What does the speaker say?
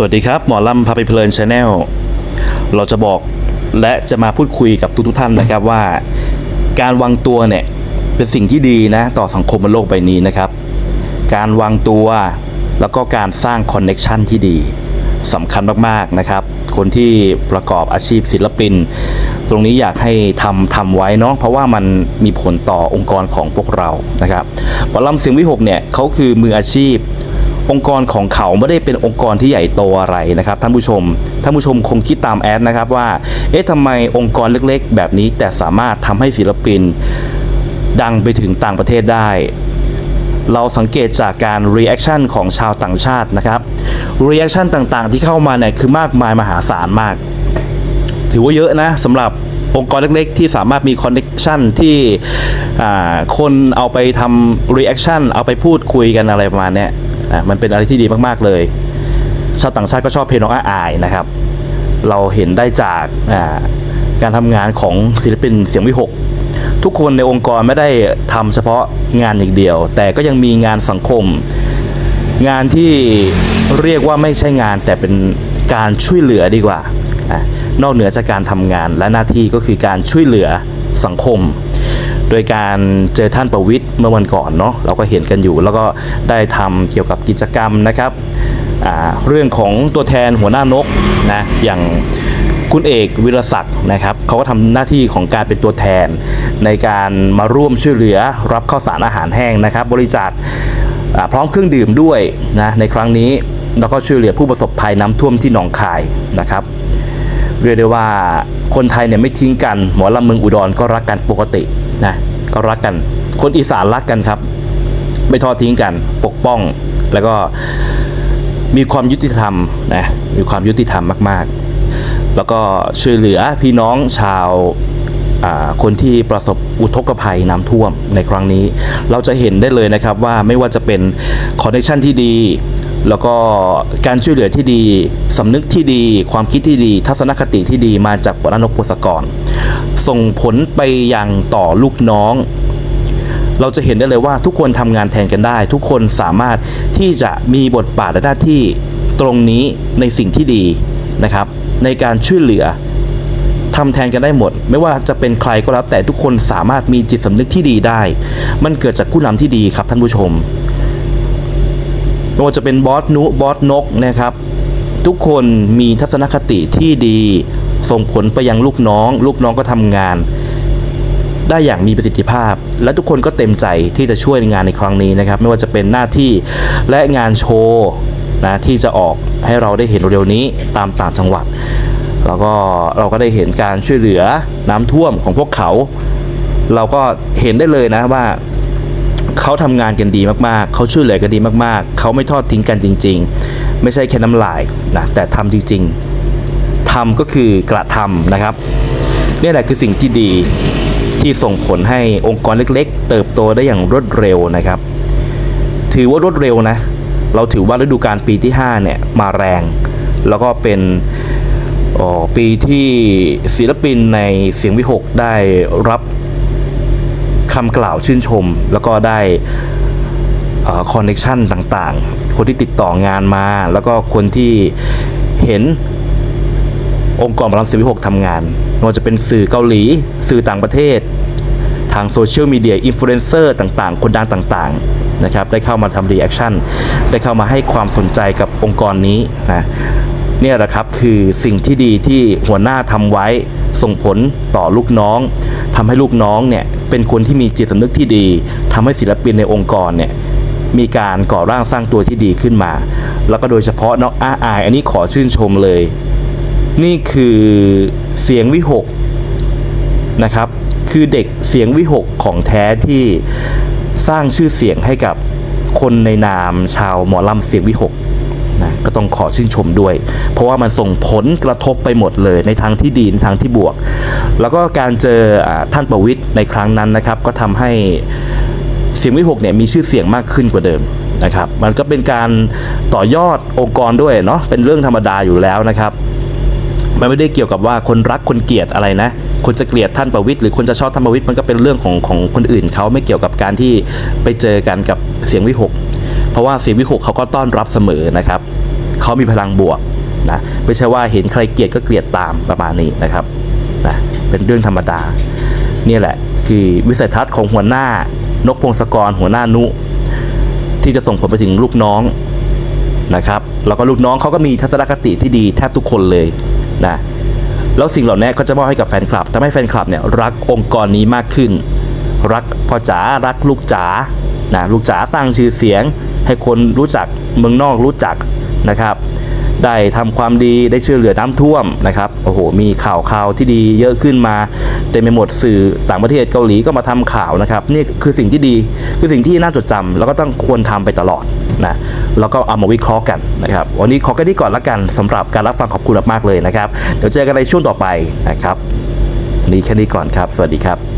สวัสดีครับ หมอลำพาไปเพลินชาแนลเราจะบอกและจะมาพูดคุยกับทุกๆท่านนะครับว่า การวางตัวเนี่ยเป็นสิ่งที่ดีนะต่อสังคมบนโลกใบนี้นะครับ การวางตัวแล้วก็การสร้างคอนเน็ชันที่ดีสำคัญมากๆนะครับ คนที่ประกอบอาชีพศิลปิน ตรงนี้อยากให้ทำทำไว้เนาะเพราะว่ามันมีผลต่อองค์กรของพวกเรานะครับหมอลำเสียงวิหกเนี่ยเขาคือมืออาชีพ องค์กรของเขาไม่ได้เป็นองค์กรที่ใหญ่โตอะไรนะครับท่านผู้ชมท่านผู้ชมคงคิดตามแอดนะครับว่าเอ๊ะทำไมองค์กรเล็กๆ แบบนี้แต่สามารถทำให้ศิลปินดังไปถึงต่างประเทศได้ เราสังเกตจากการรีแอคชั่นของชาวต่างชาตินะครับรีแอคชั่นต่างๆ ที่เข้ามาเนี่ยคือมากมายมหาศาลมาก ถือว่าเยอะนะสำหรับองค์กรเล็กๆ ที่สามารถมีคอนเน c ชันที่คนเอาไปทำรีแอคชั่นเอาไปพูดคุยกันอะไรประมาณเนะมันเป็นอะไรที่ดีมากๆเลย ชาวต่างชาติก็ชอบเพลงน้องอาอายนะครับ เราเห็นได้จากการทำงานของศิลปินเสียงวิหกทุกคนในองค์กรไม่ได้ทำเฉพาะงานอย่างเดียว แต่ก็ยังมีงานสังคม งานที่เรียกว่าไม่ใช่งานแต่เป็นการช่วยเหลือดีกว่านะนอกเหนือจากการทำงานและหน้าที่ก็คือการช่วยเหลือสังคม โดยการเจอท่านประวิทย์เมื่อวันก่อนเนาะเราก็เห็นกันอยู่ แล้วก็ได้ทำเกี่ยวกับกิจกรรมนะครับเรื่องของตัวแทนหัวหน้านกนะอย่างคุณเอกวิรศักดิ์นะครับเขาก็ทำหน้าที่ของการเป็นตัวแทน ในการมาร่วมช่วยเหลือรับข้าวสารอาหารแห้งนะครับ บริจาคพร้อมเครื่องดื่มด้วยนะในครั้งนี้แล้วก็ช่วยเหลือผู้ประสบภัยน้ำท่วมที่หนองคายนะครับเรียกได้ว่าคนไทยเนี่ยไม่ทิ้งกัน หมอลำเมืองอุดรก็รักกันปกติ นะก็รักกัน คนอีสานรักกันครับ ไม่ทอดทิ้งกันปกป้อง แล้วก็มีความยุติธรรมนะมีความยุติธรรมมาก ๆ แล้วก็ช่วยเหลือพี่น้องชาวคนที่ประสบอุทกภัยน้ำท่วมในครั้งนี้ เราจะเห็นได้เลยนะครับว่าไม่ว่าจะเป็นคอนเนคชันที่ดี แล้วก็การช่วยเหลือที่ดีสำนึกที่ดี ความคิดที่ดี ทัศนคติที่ดีมาจากหัวหน้านกพศกร ส่งผลไปยังต่อลูกน้อง เราจะเห็นได้เลยว่าทุกคนทำงานแทนกันได้ ทุกคนสามารถที่จะมีบทบาทและหน้าที่ตรงนี้ในสิ่งที่ดีนะครับ ในการช่วยเหลือทำแทนกันได้หมด ไม่ว่าจะเป็นใครก็แล้วแต่ทุกคนสามารถมีจิตสำนึกที่ดีได้ มันเกิดจากผู้นำที่ดีครับท่านผู้ชมไม่ว่าจะเป็นบอสนุบอสนกนะครับ ทุกคนมีทัศนคติที่ดี ส่งผลไปยังลูกน้อง ลูกน้องก็ทำงาน ได้อย่างมีประสิทธิภาพ และทุกคนก็เต็มใจที่จะช่วยงานในครั้งนี้นะครับ ไม่ว่าจะเป็นหน้าที่และงานโชว์นะที่จะออกให้เราได้เห็นเร็วๆนี้ตามต่างจังหวัด แล้วก็เราก็ได้เห็นการช่วยเหลือน้ำท่วมของพวกเขา เราก็เห็นได้เลยนะว่าเขาทำงานกันดีมากๆ เขาช่วยเหลือกันดีมากๆ เขาไม่ทอดทิ้งกันจริง ๆ ไม่ใช่แค่น้ำลายนะแต่ทำจริง ๆ ทำก็คือกระทำนะครับนี่แหละคือสิ่งที่ดีที่ส่งผลให้องค์กรเล็กๆ เติบโตได้อย่างรวดเร็วนะครับ ถือว่ารวดเร็วนะ เราถือว่าฤดูกาลปีที่ 5 เนี่ย มาแรง แล้วก็เป็นปีที่ศิลปินในเสียงวิหกได้รับคำกล่าวชื่นชม แล้วก็ได้คอนเน c ชันต่างๆ คนที่ติดต่องานมา แล้วก็คนที่เห็น องค์กรบรมสิวิหกทำงานไม่ว่าจะเป็นสื่อเกาหลี สื่อต่างประเทศ ทางโซเชียลมีเดียอินฟลูเอนเซอร์ต่างๆ คนดังต่างๆนะครับได้เข้ามาทำรีแอคชั่นได้เข้ามาให้ความสนใจกับองค์กรนี้นะเนี่ยแหละครับคือสิ่งที่ดีที่หัวหน้าทำไว้ส่งผลต่อลูกน้องทำให้ลูกน้องเนี่ยเป็นคนที่มีจิตสำนึกที่ดีทำให้ศิลปินในองค์กรเนี่ยมีการก่อร่างสร้างตัวที่ดีขึ้นมา แล้วก็โดยเฉพาะน้องอาอายอันนี้ขอชื่นชมเลย นี่คือเสียงวิหกนะครับ คือเด็กเสียงวิหกของแท้ที่สร้างชื่อเสียงให้กับคนในนามชาวหมอลำเสียงวิหกนะก็ต้องขอชื่นชมด้วย เพราะว่ามันส่งผลกระทบไปหมดเลยในทางที่ดีในทางที่บวก แล้วก็การเจออท่านประวิทย์ในครั้งนั้นนะครับ ก็ทำให้เสียงวิหกเนี่ยมีชื่อเสียงมากขึ้นกว่าเดิมนะครับ มันก็เป็นการต่อยอดองค์กรด้วยเนาะเป็นเรื่องธรรมดาอยู่แล้วนะครับ มันไม่ได้เกี่ยวกับว่าคนรักคนเกลียดอะไรนะ คนจะเกลียดท่านประวิทย์หรือคนจะชอบท่านประวิทย์มันก็เป็นเรื่องของของคนอื่นเขาไม่เกี่ยวกับการที่ไปเจอกันกับเสียงวิหก เพราะว่าเสียงวิหกเขาก็ต้อนรับเสมอนะครับเขามีพลังบวกนะไม่ใช่ว่าเห็นใครเกลียดก็เกลียดตามประมาณนี้นะครับนะเป็นเรื่องธรรมดาเนี่ยแหละคือวิสัยทัศน์ของหัวหน้านกพงศกรหัวหน้านุ ที่จะส่งผลไปถึงลูกน้องนะครับแล้วก็ลูกน้องเขาก็มีทัศนคติที่ดีแทบทุกคนเลย นะแล้วสิ่งเหล่านี้ก็จะมอบให้กับแฟนคลับทำให้แฟนคลับเนี่ยรักองค์กรนี้มากขึ้น รักพ่อจ๋ารักลูกจ๋านะลูกจ๋าสร้างชื่อเสียง ให้คนรู้จักเมืองนอกรู้จักนะครับ ได้ทำความดีได้ช่วยเหลือน้ำท่วมนะครับโอ้โหมีข่าวข่าวที่ดีเยอะขึ้นมาเต็มไปหมดสื่อต่างประเทศเกาหลีก็มาทำข่าวนะครับนี่คือสิ่งที่ดีคือสิ่งที่น่าจดจำแล้วก็ต้องควรทำไปตลอดนะ แล้วก็เอามาวิเคราะห์กันนะครับ วันนี้ขอแค่นี้ก่อนละกันสำหรับการรับฟังขอบคุณมากเลยนะครับ เดี๋ยวเจอกันในช่วงต่อไปนะครับวันนี้แค่นี้ก่อนครับ สวัสดีครับ